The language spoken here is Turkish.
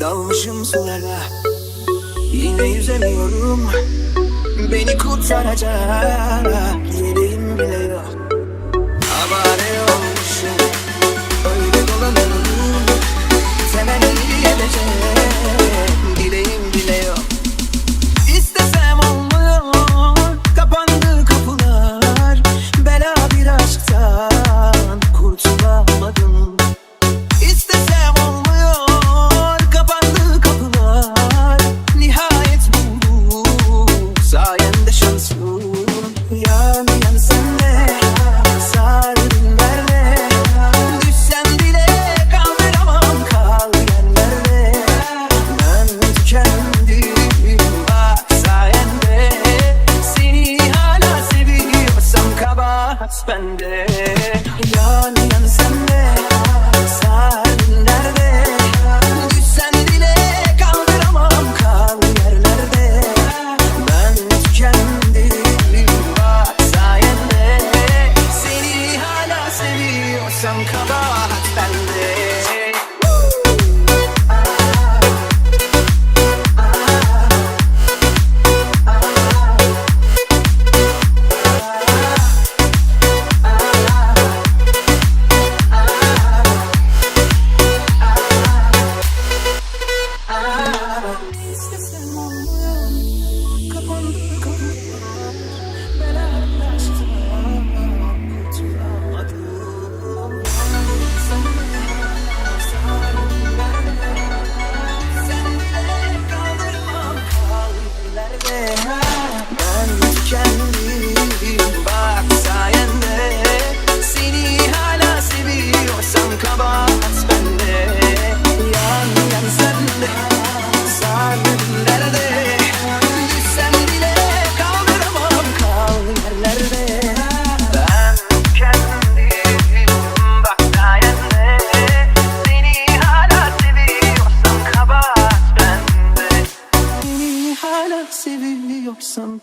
Dalmışım sulara. Yine yüzemiyorum. Beni kurtaracak. Yeni hayat bende. Yan yan sende Sardım derde Düşsen dile kaldıramam Kal yerlerde. Ben tükendim Bak sayende. Seni hala seviyorsam Kabahat bende. Come on. some